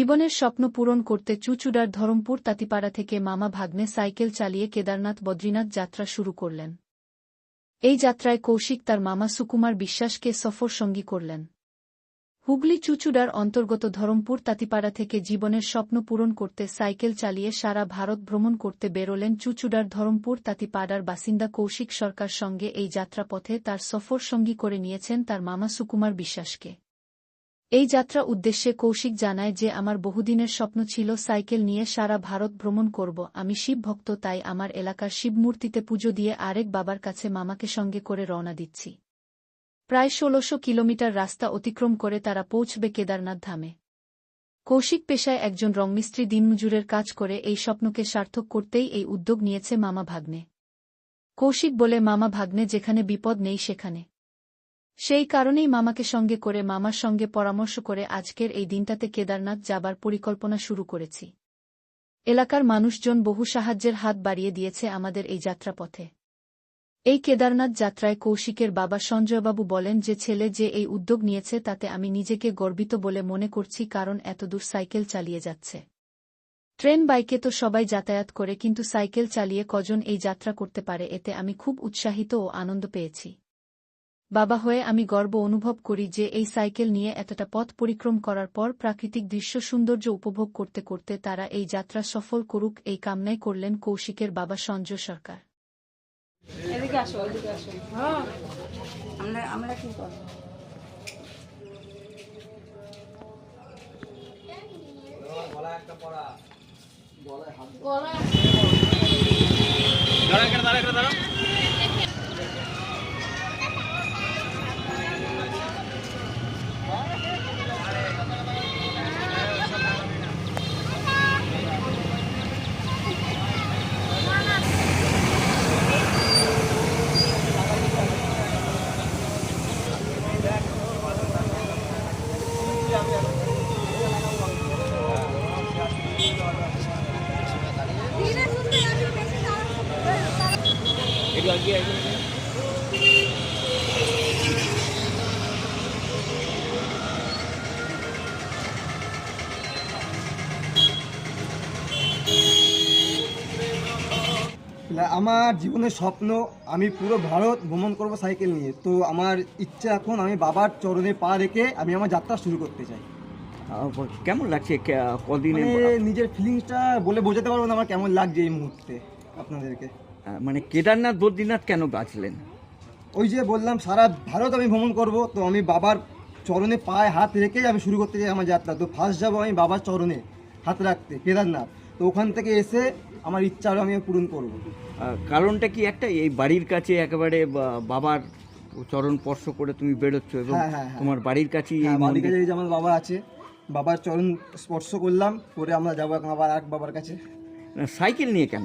জীবনের স্বপ্ন পূরণ করতে চুচুড়ার ধরমপুর তাঁতিপাড়া থেকে মামা ভাগ্নে সাইকেল চালিয়ে কেদারনাথ বদ্রীনাথ যাত্রা শুরু করলেন। এই যাত্রায় কৌশিক তার মামা সুকুমার বিশ্বাসকে সফর সঙ্গী করলেন। হুগলি চুচুড়ার অন্তর্গত ধরমপুর তাঁতিপাড়া থেকে জীবনের স্বপ্ন পূরণ করতে সাইকেল চালিয়ে সারা ভারত ভ্রমণ করতে বেরোলেন চুচুড়ার ধরমপুর তাঁতিপাড়ার বাসিন্দা কৌশিক সরকার সঙ্গে এই যাত্রাপথে তার সফর সঙ্গী করে নিয়েছেন তার মামা সুকুমার বিশ্বাসকে। এই যাত্রা উদ্দেশ্যে কৌশিক জানায় যে আমার বহুদিনের স্বপ্ন ছিল সাইকেল নিয়ে সারা ভারত ভ্রমণ করব। আমি শিব ভক্ত, তাই আমার এলাকার শিবমূর্তিতে পুজো দিয়ে আরেক বাবার কাছে মামাকে সঙ্গে করে রওনা দিচ্ছি। প্রায় ষোলশো কিলোমিটার রাস্তা অতিক্রম করে তারা পৌঁছবে কেদারনাথ ধামে। কৌশিক পেশায় একজন রংমিস্ত্রি দিনমজুরের কাজ করে এই স্বপ্নকে সার্থক করতেই এই উদ্যোগ নিয়েছে মামা ভাগ্নে। কৌশিক বলে, মামা ভাগ্নে, যেখানে বিপদ নেই সেখানে। সেই কারণেই মামাকে সঙ্গে করে, মামার সঙ্গে পরামর্শ করে আজকের এই দিনটাতে কেদারনাথ যাবার পরিকল্পনা শুরু করেছি। এলাকার মানুষজন বহু সাহায্যের হাত বাড়িয়ে দিয়েছে আমাদের এই যাত্রাপথে। এই কেদারনাথ যাত্রায় কৌশিকের বাবা সঞ্জয়বাবু বলেন, যে ছেলে যে এই উদ্যোগ নিয়েছে তাতে আমি নিজেকে গর্বিত বলে মনে করছি কারণ এতদূর সাইকেল চালিয়ে যাচ্ছে। ট্রেন, বাইকে তো সবাই যাতায়াত করে, কিন্তু সাইকেল চালিয়ে কজন এই যাত্রা করতে পারে এতে আমি খুব উৎসাহিত ও আনন্দ পেয়েছি। বাবা হয়ে আমি গর্ব অনুভব করি যে এই সাইকেল নিয়ে এতটা পথ পরিক্রম করার পর প্রাকৃতিক দৃশ্য সৌন্দর্য উপভোগ করতে করতে তারা এই যাত্রা সফল করুক এই কামনাই করলেন কৌশিকের বাবা সঞ্জয় সরকার। এদিকে আসো এদিকে আমরা জীবনের স্বপ্ন আমি পুরো ভারত ভ্রমণ করব সাইকেল নিয়ে। তো আমার ইচ্ছা এখন আমি বাবার চরণে পা রেখে আমি আমার যাত্রা শুরু করতে চাই। কেমন লাগছে কদিনে মানে নিজের ফিলিংসটা বলে বোঝাতে পারব না আমার কেমন লাগছে এই মুহূর্তে আপনাদেরকে। মানে কেদারনাথ বদ্রীনাথ কেন বাঁচলেন ওই যে বললাম সারা ভারত আমি ভ্রমণ করব তো আমি বাবার চরণে পায়ে হাত রেখেই আমি শুরু করতে চাই আমার যাত্রা। তো ফার্স্ট যাব আমি বাবার চরণে হাত রাখতে কেদারনাথ। তো ওখান থেকে এসে আমার ইচ্ছা আরও আমি পূরণ করব। কারণটা কি একটা? এই বাড়ির কাছে একেবারে বাবার চরণ স্পর্শ করে তুমি বেরোচ্ছ এবং হ্যাঁ, হ্যাঁ, হ্যাঁ। তোমার বাড়ির কাছেই বাড়ির কাছে যে আমার বাবা আছে বাবার চরণ স্পর্শ করলাম করে আমরা যাব এখন আবার এক বাবার কাছে। সাইকেল নিয়ে কেন?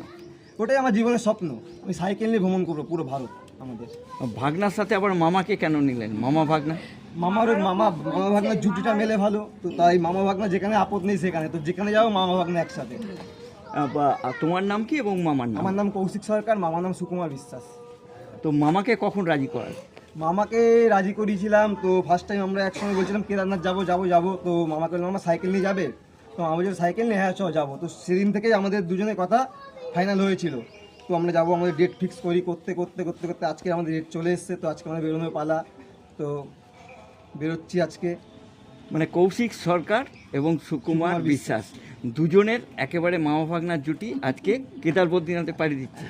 ওটাই আমার জীবনের স্বপ্ন। আমি সাইকেল নিয়ে ভ্রমণ করব পুরো ভারত আমাদের। ভাগনার সাথে আবার মামাকে কেন নিলেন? মামা ভাগনা? মামার ওই মামা মামা ভাগনার জুটিটা মেলে ভালো তো তাই মামা ভাগনা যেখানে আপদ নেই সেখানে তো যেখানে যাব মামা ভাগনা একসাথে। বা- তোমার নাম কি এবং মামার নাম? আমার নাম কৌশিক সরকার মামার নাম সুকুমার বিশ্বাস। তো মামাকে কখন রাজি করার মামাকে রাজি করিয়েছিলাম তো ফার্স্ট টাইম আমরা একসঙ্গে বলছিলাম কেদারনাথ যাব যাব যাব। তো মামাকে বললাম মামা সাইকেল নিয়ে যাবে? তো আমার যদি সাইকেল নিয়ে হ্যাঁ চ যাব। তো সেদিন থেকেই আমাদের দুজনের কথা ফাইনাল হয়েছিল। তো আমরা যাব আমাদের ডেট ফিক্স করি করতে করতে করতে করতে আজকে আমাদের ডেট চলে এসছে তো আজকে আমাদের বেরোনোর পালা। তো বেরোচ্ছি আজকে। মানে কৌশিক সরকার এবং সুকুমার বিশ্বাস। দুজনের একেবারে মামা ভাগনার জুটি আজকে কেদার বদ্রীনাথে পাড়ি দিচ্ছে।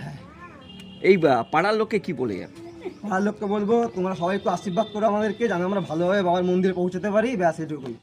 এই বা- পাড়ার লোকে কি বলে যাবে? পাড়ার লোককে বলব তোমরা সবাই একটু আশীর্বাদ করো আমাদেরকে যেন আমরা ভালোভাবে বাবার মন্দিরে পৌঁছতে পারি ব্যাস এটুকুই।